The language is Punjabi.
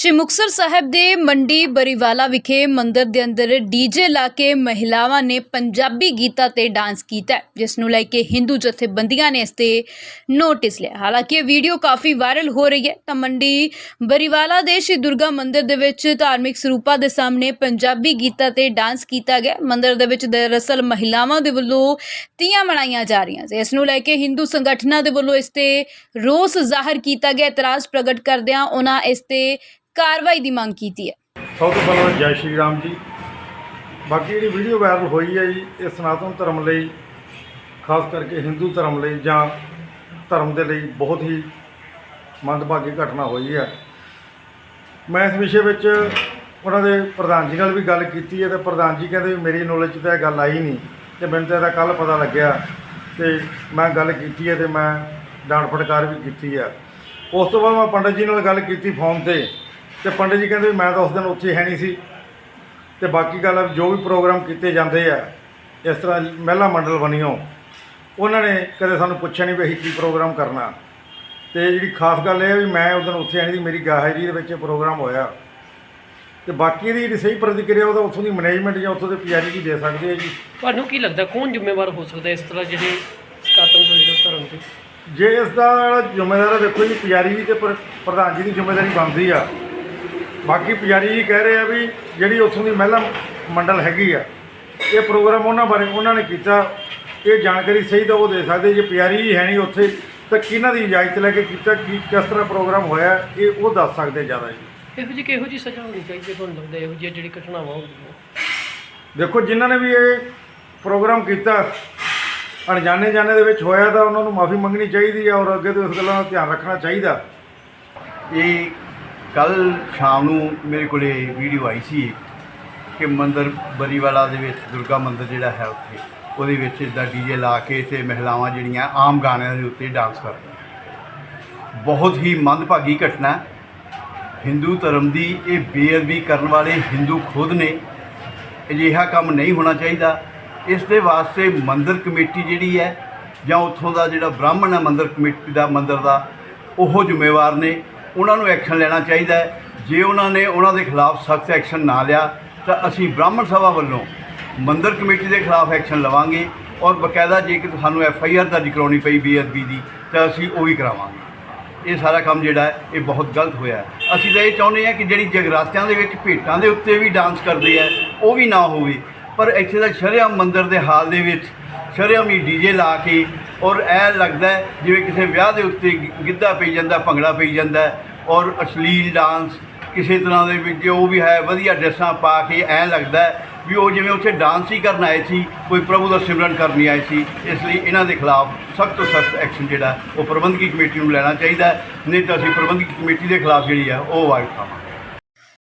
ਸ਼੍ਰੀ ਮੁਕਤਸਰ ਸਾਹਿਬ ਦੇ ਮੰਡੀ ਬਰੀਵਾਲਾ ਵਿਖੇ ਮੰਦਿਰ ਦੇ ਅੰਦਰ ਡੀਜੇ ਲਾ ਕੇ ਮਹਿਲਾਵਾਂ ਨੇ ਪੰਜਾਬੀ ਗੀਤਾਂ ਤੇ ਡਾਂਸ ਕੀਤਾ ਜਿਸ ਨੂੰ ਲੈ ਕੇ ਹਿੰਦੂ ਜਥੇਬੰਦੀਆਂ ਨੇ ਇਸ ਤੇ ਨੋਟਿਸ ਲਿਆ। ਹਾਲਾਂਕਿ ਇਹ ਵੀਡੀਓ ਕਾਫੀ ਵਾਇਰਲ ਹੋ ਰਹੀ ਹੈ, ਤਾਂ ਮੰਡੀ ਬਰੀਵਾਲਾ ਦੇ ਸ਼੍ਰੀ ਦੁਰਗਾ ਮੰਦਿਰ ਦੇ ਵਿੱਚ ਧਾਰਮਿਕ ਸਰੂਪਾਂ ਦੇ ਸਾਹਮਣੇ ਪੰਜਾਬੀ ਗੀਤਾਂ ਤੇ ਡਾਂਸ ਕੀਤਾ ਗਿਆ ਮੰਦਿਰ ਦੇ ਵਿੱਚ ਦਰਅਸਲ ਮਹਿਲਾਵਾਂ ਦੇ ਵੱਲੋਂ ਤੀਆਂ ਮਨਾਈਆਂ ਜਾ ਰਹੀਆਂ ਸੀ। ਇਸ ਨੂੰ ਲੈ ਕੇ ਹਿੰਦੂ ਸੰਗਠਨਾਂ ਦੇ ਵੱਲੋਂ ਇਸ ਤੇ ਰੋਸ ਜ਼ਾਹਰ ਕੀਤਾ ਗਿਆ। ਇਤਰਾਜ਼ ਪ੍ਰਗਟ ਕਰਦਿਆਂ ਉਹਨਾਂ ਇਸ ਤੇ ਕਾਰਵਾਈ ਦੀ ਮੰਗ ਕੀਤੀ ਹੈ। ਸਭ ਤੋਂ ਪਹਿਲਾਂ ਜੈ ਸ਼੍ਰੀ ਰਾਮ ਜੀ। ਬਾਕੀ ਜਿਹੜੀ ਵੀਡੀਓ ਵਾਇਰਲ ਹੋਈ ਹੈ ਜੀ, ਇਹ ਸਨਾਤਨ ਧਰਮ ਲਈ, ਖਾਸ ਕਰਕੇ ਹਿੰਦੂ ਧਰਮ ਲਈ ਜਾਂ ਧਰਮ ਦੇ ਲਈ ਬਹੁਤ ਹੀ ਮੰਦਭਾਗੀ ਘਟਨਾ ਹੋਈ ਹੈ। ਮੈਂ ਇਸ ਵਿਸ਼ੇ ਵਿੱਚ ਉਹਨਾਂ ਦੇ ਪ੍ਰਧਾਨ ਜੀ ਨਾਲ ਵੀ ਗੱਲ ਕੀਤੀ ਹੈ ਤੇ ਪ੍ਰਧਾਨ ਜੀ ਕਹਿੰਦੇ ਵੀ ਮੇਰੀ ਨੌਲੇਜ 'ਚ ਤਾਂ ਇਹ ਗੱਲ ਆਈ ਨਹੀਂ ਤੇ ਮੈਨੂੰ ਤਾਂ ਇਹਦਾ ਕੱਲ ਪਤਾ ਲੱਗਿਆ ਤੇ ਮੈਂ ਗੱਲ ਕੀਤੀ ਹੈ ਤੇ ਮੈਂ ਡਾਂਟ ਫਟਕਾਰ ਵੀ ਕੀਤੀ ਹੈ। ਉਸ ਤੋਂ ਬਾਅਦ ਮੈਂ ਪੰਡਤ ਜੀ ਨਾਲ ਗੱਲ ਕੀਤੀ ਫੋਨ ਤੇ। ਤੇ ਪੰਡਤ ਜੀ ਕਹਿੰਦੇ ਵੀ ਮੈਂ ਤਾਂ ਉਸ ਦਿਨ ਉੱਥੇ ਹੈ ਨਹੀਂ ਸੀ। ਤੇ ਬਾਕੀ ਗੱਲ ਵੀ ਜੋ ਵੀ ਪ੍ਰੋਗਰਾਮ ਕੀਤੇ ਜਾਂਦੇ ਆ ਇਸ ਤਰ੍ਹਾਂ ਮਹਿਲਾ ਮੰਡਲ ਬਣੀਓ ਉਹਨਾਂ ਨੇ ਕਦੇ ਸਾਨੂੰ ਪੁੱਛਿਆ ਨਹੀਂ ਵੀ ਅਸੀਂ ਕੀ ਪ੍ਰੋਗਰਾਮ ਕਰਨਾ। ਤੇ ਜਿਹੜੀ ਖਾਸ ਗੱਲ ਇਹ ਵੀ ਮੈਂ ਉਸ ਦਿਨ ਉੱਥੇ ਹੈ ਨਹੀਂ ਸੀ ਮੇਰੀ ਗਾਇਰੀ ਦੇ ਵਿੱਚ ਪ੍ਰੋਗਰਾਮ ਹੋਇਆ। ਤੇ ਬਾਕੀ ਦੀ ਜਿਹੜੀ ਸਹੀ ਪ੍ਰਤੀਕਿਰਿਆ ਉਹਦਾ ਉੱਥੋਂ ਦੀ ਮੈਨੇਜਮੈਂਟ ਜਾਂ ਉੱਥੋਂ ਦੇ ਪੀਆਰਈ ਜੀ ਦੇ ਸਕਦੇ ਆ ਜੀ। ਤੁਹਾਨੂੰ ਕੀ ਲੱਗਦਾ ਕੌਣ ਜ਼ਿੰਮੇਵਾਰ ਹੋ ਸਕਦਾ ਇਸ ਤਰ੍ਹਾਂ ਜਿਹੜੇ ਸਕਾਤਮ ਹੋਏ ਧਰਮ ਦੇ? ਜੇ ਇਸ ਦਾ ਜ਼ਿੰਮੇਦਾਰ ਦੇਖੋ ਜੀ ਪੁਜਾਰੀ ਜੀ ਤੇ ਪ੍ਰ- ਪ੍ਰਧਾਨ ਜੀ ਦੀ ਜ਼ਿੰਮੇਵਾਰੀ ਬਣਦੀ ਆ। ਬਾਕੀ ਪੁਜਾਰੀ ਜੀ ਕਹਿ ਰਹੇ ਆ ਵੀ ਜਿਹੜੀ ਉੱਥੋਂ ਦੀ ਮਹਿਲਾ ਮੰਡਲ ਹੈਗੀ ਆ ਇਹ ਪ੍ਰੋਗਰਾਮ ਉਹਨਾਂ ਬਾਰੇ ਉਹਨਾਂ ਨੇ ਕੀਤਾ ਇਹ ਜਾਣਕਾਰੀ ਸਹੀ ਤਾਂ ਉਹ ਦੇ ਸਕਦੇ ਜੇ ਪੁਜਾਰੀ ਜੀ ਹੈ ਨਹੀਂ ਉੱਥੇ ਤਾਂ ਕਿਹਨਾਂ ਦੀ ਇਜਾਜ਼ਤ ਲੈ ਕੇ ਕੀਤਾ ਕੀ ਕਿਸ ਤਰ੍ਹਾਂ ਪ੍ਰੋਗਰਾਮ ਹੋਇਆ ਇਹ ਉਹ ਦੱਸ ਸਕਦੇ ਜ਼ਿਆਦਾ ਜੀ। ਇਹੋ ਜਿਹੀ ਕਿਹੋ ਜਿਹੀ ਸਜ਼ਾ ਹੋਣੀ ਚਾਹੀਦੀ ਹੈ ਤੁਹਾਨੂੰ ਲੱਗਦਾ ਇਹੋ ਜਿਹੀ ਜਿਹੜੀ ਘਟਨਾਵਾਂ ਹੁੰਦੀਆਂ ਦੇਖੋ ਜਿਨ੍ਹਾਂ ਨੇ ਵੀ ਇਹ ਪ੍ਰੋਗਰਾਮ ਕੀਤਾ ਅਣਜਾਣੇ ਜਾਣੇ ਦੇ ਵਿੱਚ ਹੋਇਆ ਤਾਂ ਉਹਨਾਂ ਨੂੰ ਮਾਫੀ ਮੰਗਣੀ ਚਾਹੀਦੀ ਹੈ ਔਰ ਅੱਗੇ ਤੋਂ ਇਸ ਗੱਲਾਂ ਦਾ ਧਿਆਨ ਰੱਖਣਾ ਚਾਹੀਦਾ। ਇਹ ਕੱਲ ਸ਼ਾਮ ਨੂੰ ਮੇਰੇ ਕੋਲੇ ਵੀਡੀਓ ਆਈ ਸੀ ਕਿ ਮੰਦਰ ਬਰੀਵਾਲਾ ਦੇ ਵਿੱਚ, ਦੁਰਗਾ ਮੰਦਰ ਜਿਹੜਾ ਹੈ ਉੱਥੇ, ਉਹਦੇ ਵਿੱਚ ਇਦਾਂ ਡੀਜੇ ਲਾ ਕੇ ਤੇ ਮਹਿਲਾਵਾਂ ਜਿਹੜੀਆਂ ਆਮ ਗਾਣਿਆਂ ਦੇ ਉੱਤੇ ਡਾਂਸ ਕਰਦੀਆਂ ਬਹੁਤ ਹੀ ਮੰਦਭਾਗੀ ਘਟਨਾ ਹਿੰਦੂ ਧਰਮ ਦੀ ਇਹ ਬੇਅਦਬੀ ਕਰਨ ਵਾਲੇ ਹਿੰਦੂ ਖੁਦ ਨੇ ਅਜਿਹਾ ਕੰਮ ਨਹੀਂ ਹੋਣਾ ਚਾਹੀਦਾ। ਇਸ ਦੇ ਵਾਸਤੇ ਮੰਦਰ ਕਮੇਟੀ ਜਿਹੜੀ ਹੈ ਜਾਂ ਉੱਥੋਂ ਦਾ ਜਿਹੜਾ ਬ੍ਰਾਹਮਣ ਹੈ ਮੰਦਰ ਕਮੇਟੀ ਦਾ, ਮੰਦਰ ਦਾ, ਉਹ ਜ਼ਿੰਮੇਵਾਰ ਨੇ। ਉਹਨਾਂ ਨੂੰ ਐਕਸ਼ਨ ਲੈਣਾ ਚਾਹੀਦਾ ਹੈ। ਜੇ ਉਹਨਾਂ ਨੇ ਉਹਨਾਂ ਦੇ ਖਿਲਾਫ ਸਖਤ ਐਕਸ਼ਨ ਨਾ ਲਿਆ, ਤਾਂ ਅਸੀਂ ਬ੍ਰਾਹਮਣ ਸਭਾ ਵੱਲੋਂ ਮੰਦਰ ਕਮੇਟੀ ਦੇ ਖਿਲਾਫ ਐਕਸ਼ਨ ਲਵਾਂਗੇ ਔਰ ਬਕਾਇਦਾ ਜੇ ਕਿ ਸਾਨੂੰ ਐਫ ਆਈ ਆਰ ਦਰਜ ਕਰਾਉਣੀ ਪਈ ਬੇਅਦਬੀ ਦੀ, ਤਾਂ ਅਸੀਂ ਉਹ ਵੀ ਕਰਾਵਾਂਗੇ। ਇਹ ਸਾਰਾ ਕੰਮ ਜਿਹੜਾ ਹੈ, ਇਹ ਬਹੁਤ ਗਲਤ ਹੋਇਆ ਅਸੀਂ ਤਾਂ ਇਹ ਚਾਹੁੰਦੇ ਹਾਂ ਕਿ ਜਿਹੜੀ ਜਗਰਾਤਿਆਂ ਦੇ ਵਿੱਚ ਭੇਟਾਂ ਦੇ ਉੱਤੇ ਵੀ ਡਾਂਸ ਕਰਦੇ ਆ ਉਹ ਵੀ ਨਾ ਹੋਵੇ। ਪਰ ਇੱਥੇ ਦਾ ਸ਼ਰੇਆਮ ਮੰਦਰ ਦੇ ਹਾਲ ਦੇ ਵਿੱਚ ਸ਼ਰੇਆਮ ਹੀ ਡੀਜੇ ਲਾ ਕੇ ਔਰ ਇਹ ਲੱਗਦਾ ਜਿਵੇਂ ਕਿਸੇ ਵਿਆਹ ਦੇ ਉੱਤੇ ਗਿੱਧਾ ਪਈ ਜਾਂਦਾ, ਭੰਗੜਾ ਪਈ ਜਾਂਦਾ ਔਰ ਅਸ਼ਲੀਲ ਡਾਂਸ ਕਿਸੇ ਤਰ੍ਹਾਂ ਦੇ ਵਿੱਚ ਜੋ ਵੀ ਹੈ, ਵਧੀਆ ਡਰੈਸਾਂ ਪਾ ਕੇ ਐਂ ਲੱਗਦਾ ਵੀ ਉਹ ਜਿਵੇਂ ਉੱਥੇ ਡਾਂਸ ਹੀ ਕਰਨ ਆਏ ਸੀ, ਕੋਈ ਪ੍ਰਭੂ ਦਾ ਸਿਮਰਨ ਕਰਨ ਨਹੀਂ ਆਏ ਸੀ, ਇਸ ਲਈ ਇਹਨਾਂ ਦੇ ਖਿਲਾਫ ਸਖਤ ਤੋਂ ਸਖਤ ਐਕਸ਼ਨ ਜਿਹੜਾ ਉਹ ਪ੍ਰਬੰਧਕੀ ਕਮੇਟੀ ਨੂੰ ਲੈਣਾ ਚਾਹੀਦਾ ਨਹੀਂ ਤਾਂ ਅਸੀਂ ਪ੍ਰਬੰਧਕੀ ਕਮੇਟੀ ਦੇ ਖਿਲਾਫ ਜਿਹੜੀ ਹੈ, ਉਹ ਆਵਾਜ਼ ਉਠਾਵਾਂਗੇ